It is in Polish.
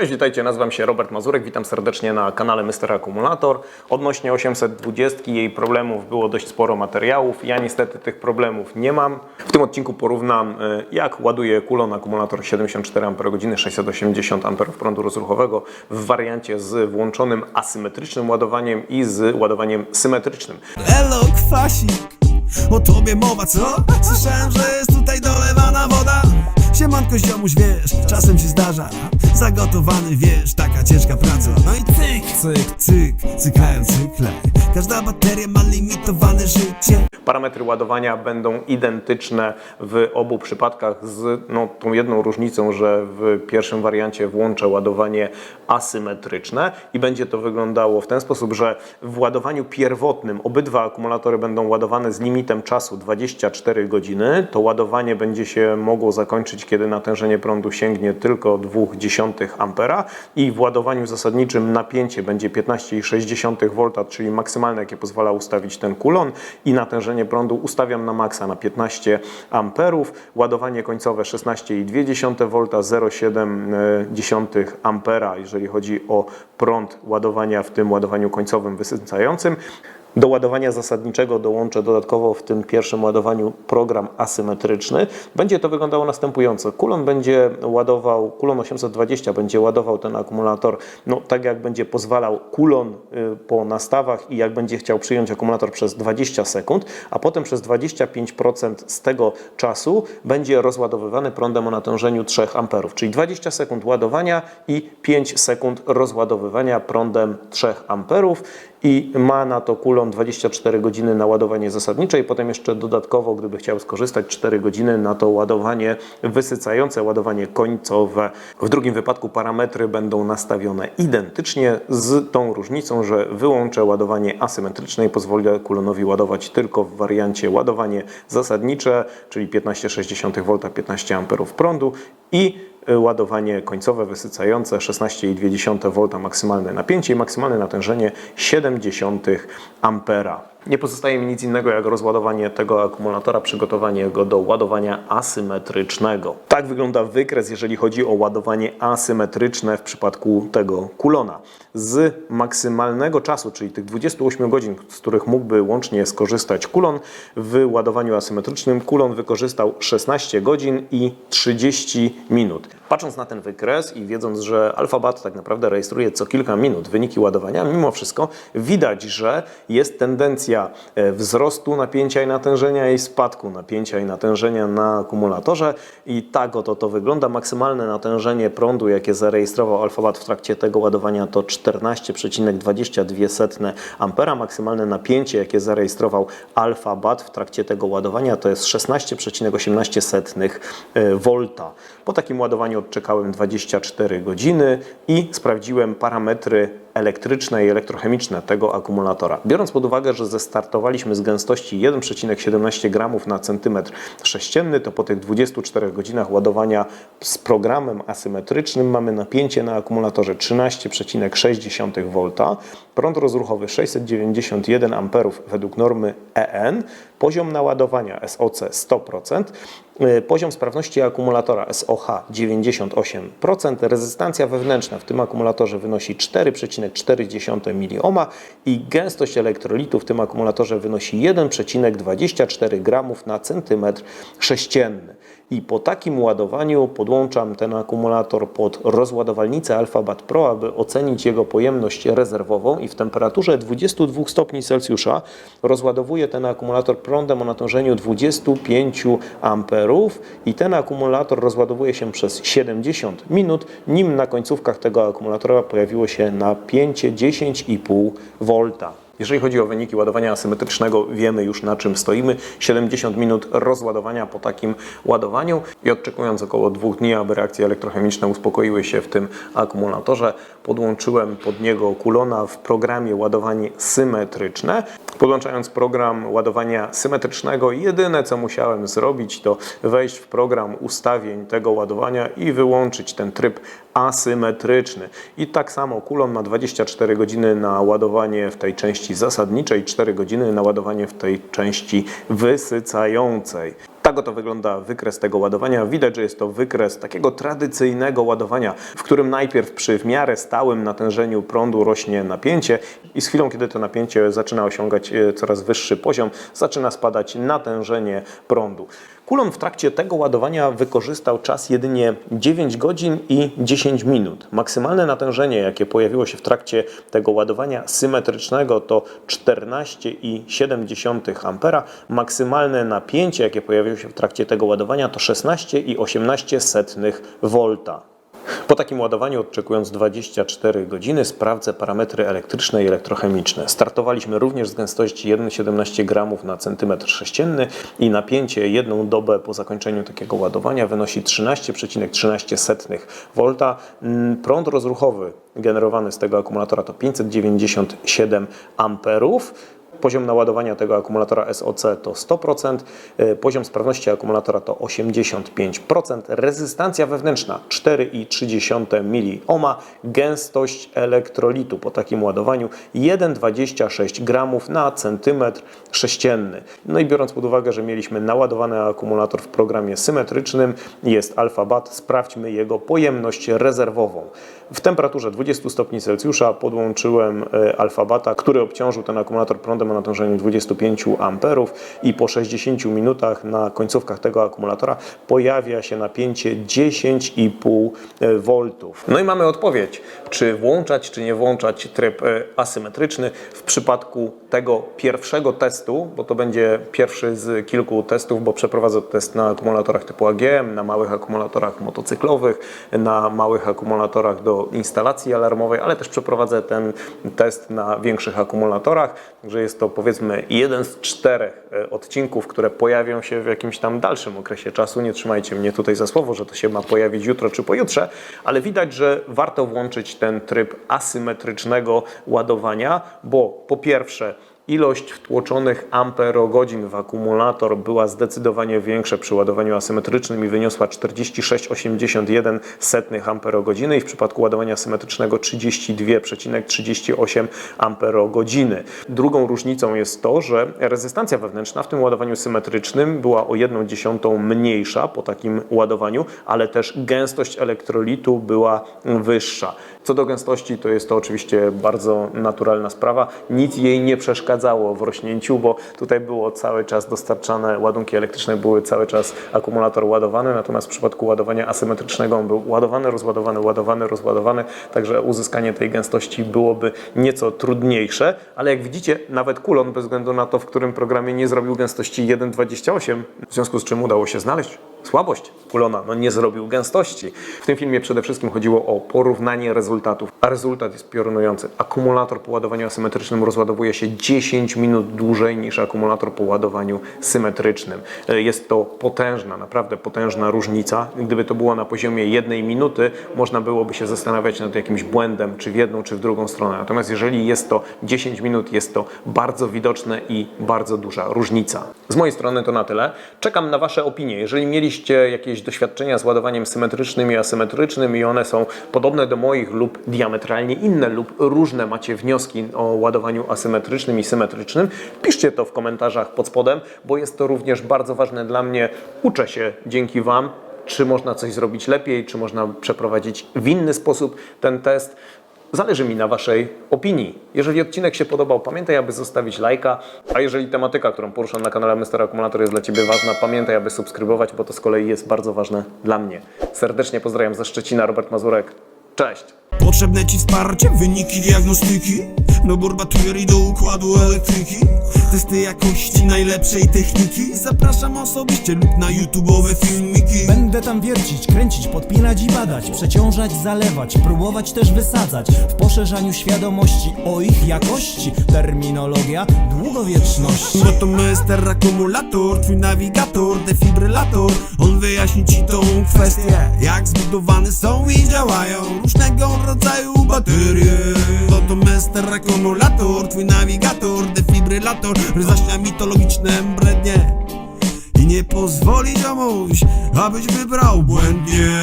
Cześć, witajcie, nazywam się Robert Mazurek, witam serdecznie na kanale Mr. Akumulator. Odnośnie 820 i jej problemów było dość sporo materiałów. Ja niestety tych problemów nie mam. W tym odcinku porównam e, jak ładuje kulon akumulator 74 Ah 680 A prądu rozruchowego w wariancie z włączonym asymetrycznym ładowaniem i z ładowaniem symetrycznym. Elo, kwasik, o tobie mowa, co? Słyszałem, że jest tutaj dolewana woda Siemanko ziomuś, wiesz, czasem się zdarza. Zagotowany, wiesz, taka ciężka praca. No i cyk, cyk, cyk, cykają cykle. Każda bateria ma limitowane życie Parametry ładowania będą identyczne w obu przypadkach z no, tą jedną różnicą, że w pierwszym wariancie włączę ładowanie asymetryczne i będzie to wyglądało w ten sposób, że w ładowaniu pierwotnym obydwa akumulatory będą ładowane z limitem czasu 24 godziny. To ładowanie będzie się mogło zakończyć, kiedy natężenie prądu sięgnie tylko 0,2 ampera i w ładowaniu zasadniczym napięcie będzie 15,6 V, czyli maksymalne, jakie pozwala ustawić ten kulon i natężenie prądu ustawiam na maksa na 15 amperów. Ładowanie końcowe 16,2 V, 0,7 ampera, jeżeli chodzi o prąd ładowania w tym ładowaniu końcowym wysycającym. Do ładowania zasadniczego dołączę dodatkowo w tym pierwszym ładowaniu program asymetryczny. Będzie to wyglądało następująco. Kulon będzie ładował, kulon 820 będzie ładował ten akumulator no, tak jak będzie pozwalał kulon y, po nastawach i jak będzie chciał przyjąć akumulator przez 20 sekund, a potem przez 25% z tego czasu będzie rozładowywany prądem o natężeniu 3 amperów, czyli 20 sekund ładowania i 5 sekund rozładowywania prądem 3 amperów i ma na to kulon 24 godziny na ładowanie zasadnicze i potem jeszcze dodatkowo, gdyby chciał skorzystać, 4 godziny na to ładowanie wysycające, ładowanie końcowe. W drugim wypadku parametry będą nastawione identycznie z tą różnicą, że wyłączę ładowanie asymetryczne i pozwolę kulonowi ładować tylko w wariancie ładowanie zasadnicze, czyli 15,6 V, 15 A prądu i ładowanie końcowe wysycające 16,2 V maksymalne napięcie i maksymalne natężenie 0,7 ampera. Nie pozostaje mi nic innego jak rozładowanie tego akumulatora, przygotowanie go do ładowania asymetrycznego. Tak wygląda wykres, jeżeli chodzi o ładowanie asymetryczne w przypadku tego kulona. Z maksymalnego czasu, czyli tych 28 godzin, z których mógłby łącznie skorzystać kulon, w ładowaniu asymetrycznym kulon wykorzystał 16 godzin i 30 minut. Patrząc na ten wykres i wiedząc, że Alphabat tak naprawdę rejestruje co kilka minut wyniki ładowania, mimo wszystko widać, że jest tendencja e, wzrostu napięcia i natężenia i spadku napięcia i natężenia na akumulatorze i tak oto to wygląda. Maksymalne natężenie prądu, jakie zarejestrował Alphabat w trakcie tego ładowania to 14,22 ampera. Maksymalne napięcie, jakie zarejestrował Alphabat w trakcie tego ładowania to jest 16,18 V. Po takim ładowaniu odczekałem 24 godziny i sprawdziłem parametry elektryczne i elektrochemiczne tego akumulatora. Biorąc pod uwagę, że zestartowaliśmy z gęstości 1,17 gramów na centymetr sześcienny, to po tych 24 godzinach ładowania z programem asymetrycznym mamy napięcie na akumulatorze 13,6 V, prąd rozruchowy 691 A według normy EN, poziom naładowania SOC 100%, y, poziom sprawności akumulatora SOH 98%, rezystancja wewnętrzna w tym akumulatorze wynosi 4,4 mOh i gęstość elektrolitu w tym akumulatorze wynosi 1,24 gramów na centymetr sześcienny. I po takim ładowaniu podłączam ten akumulator pod rozładowalnicę Alphabat Pro, aby ocenić jego pojemność rezerwową i w temperaturze 22 stopni Celsjusza rozładowuję ten akumulator prądem o natężeniu 25 amperów i ten akumulator rozładowuje się przez 70 minut, nim na końcówkach tego akumulatora pojawiło się napięcie 10,5 V. Jeżeli chodzi o wyniki ładowania asymetrycznego, wiemy już na czym stoimy. 70 minut rozładowania po takim ładowaniu i odczekując około dwóch dni, aby reakcje elektrochemiczne uspokoiły się w tym akumulatorze, podłączyłem pod niego kulona w programie ładowanie symetryczne. Podłączając program ładowania symetrycznego, jedyne co musiałem zrobić to wejść w program ustawień tego ładowania i wyłączyć ten tryb asymetryczny. I tak samo kulon ma 24 godziny na ładowanie w tej części zasadniczej, 4 godziny na ładowanie w tej części wysycającej. Tak oto wygląda wykres tego ładowania. Widać, że jest to wykres takiego tradycyjnego ładowania, w którym najpierw przy w miarę stałym natężeniu prądu rośnie napięcie i z chwilą, kiedy to napięcie zaczyna osiągać e, coraz wyższy poziom, zaczyna spadać natężenie prądu. Kulon w trakcie tego ładowania wykorzystał czas jedynie 9 godzin i 10 minut. Maksymalne natężenie, jakie pojawiło się w trakcie tego ładowania symetrycznego to 14,7 ampera. Maksymalne napięcie, jakie pojawiło się w trakcie tego ładowania to 16,18 volta. Po takim ładowaniu, odczekując 24 godziny, sprawdzę parametry elektryczne i elektrochemiczne. Startowaliśmy również z gęstości 1,17 g na centymetr sześcienny i napięcie jedną dobę po zakończeniu takiego ładowania wynosi 13,13 V. Mm, Prąd rozruchowy generowany z tego akumulatora to 597 amperów. Poziom naładowania tego akumulatora SOC to 100%, y, poziom sprawności akumulatora to 85%, rezystancja wewnętrzna 4,3 miliohma, gęstość elektrolitu po takim ładowaniu 1,26 gramów na centymetr sześcienny. No i biorąc pod uwagę, że mieliśmy naładowany akumulator w programie symetrycznym, jest alfa-bat, sprawdźmy jego pojemność rezerwową. W temperaturze 20 stopni Celsjusza podłączyłem e, alfabata, który obciążył ten akumulator prądem o natężeniu 25 amperów i po 60 minutach na końcówkach tego akumulatora pojawia się napięcie 10,5 V. No i mamy odpowiedź, czy włączać, czy nie włączać tryb e, asymetryczny w przypadku tego pierwszego testu, bo to będzie pierwszy z kilku testów, bo przeprowadzę test na akumulatorach typu AGM, na małych akumulatorach motocyklowych, na małych akumulatorach do instalacji alarmowej, ale też przeprowadzę ten test na większych akumulatorach, że jest to powiedzmy jeden z czterech e, odcinków, które pojawią się w jakimś tam dalszym okresie czasu. Nie trzymajcie mnie tutaj za słowo, że to się ma pojawić jutro czy pojutrze, ale widać, że warto włączyć ten tryb asymetrycznego ładowania, bo po pierwsze ilość wtłoczonych amperogodzin w akumulator była zdecydowanie większa przy ładowaniu asymetrycznym i wyniosła 46,81 amperogodziny i w przypadku ładowania symetrycznego 32,38 amperogodziny. Drugą różnicą jest to, że rezystancja wewnętrzna w tym ładowaniu symetrycznym była o 1 dziesiątą mniejsza po takim ładowaniu, ale też gęstość elektrolitu była wyższa. Co do gęstości, to jest to oczywiście bardzo naturalna sprawa. Nic jej nie przeszkadzało w rośnięciu, bo tutaj było cały czas dostarczane ładunki elektryczne, były cały czas akumulator ładowany, natomiast w przypadku ładowania asymetrycznego on był ładowany, rozładowany, ładowany, rozładowany, także uzyskanie tej gęstości byłoby nieco trudniejsze, ale jak widzicie, nawet kulon, bez względu na to, w którym programie nie zrobił gęstości 1,28, w związku z czym udało się znaleźć słabość kulona, no nie zrobił gęstości. W tym filmie przede wszystkim chodziło o porównanie rezultatów, a rezultat jest piorunujący. Akumulator po ładowaniu asymetrycznym rozładowuje się 10 minut dłużej niż akumulator po ładowaniu symetrycznym. E, Jest to potężna, naprawdę potężna różnica. Gdyby to było na poziomie jednej minuty, można byłoby się zastanawiać nad jakimś błędem, czy w jedną, czy w drugą stronę. Natomiast jeżeli jest to 10 minut, jest to bardzo widoczne i bardzo duża różnica. Z mojej strony to na tyle. Czekam na Wasze opinie. Jeżeli mieliście jakieś doświadczenia z ładowaniem symetrycznym i asymetrycznym i one są podobne do moich lub diametralnie inne lub różne. Macie wnioski o ładowaniu asymetrycznym i symetrycznym, piszcie to w komentarzach pod spodem, bo jest to również bardzo ważne dla mnie. Uczę się. Dzięki Wam, czy można coś zrobić lepiej, czy można przeprowadzić w inny sposób ten test. Zależy mi na Waszej opinii. Jeżeli odcinek się podobał, pamiętaj, aby zostawić lajka, a jeżeli tematyka, którą poruszam na kanale Mr. Akumulator jest dla Ciebie ważna, pamiętaj, aby subskrybować, bo to z kolei jest bardzo ważne dla mnie. Serdecznie pozdrawiam ze Szczecina, Robert Mazurek. Cześć! Potrzebne ci wsparcie, wyniki diagnostyki Dobór baterii do układu elektryki. Testy jakości najlepszej techniki. Zapraszam osobiście lub na YouTube'owe filmiki. Będę tam wiercić, kręcić, podpinać i badać. Przeciążać, zalewać, próbować też wysadzać. W poszerzaniu świadomości o ich jakości. Terminologia długowieczności. Bo to. Akumulator, twój nawigator, defibrylator. On wyjaśni ci tą kwestię Jak zbudowane są i działają różnego rodzaju baterie Mr. Akumulator, twój nawigator, defibrylator Zaśnia mitologiczne brednie I nie pozwoli ziomuś, abyś wybrał błędnie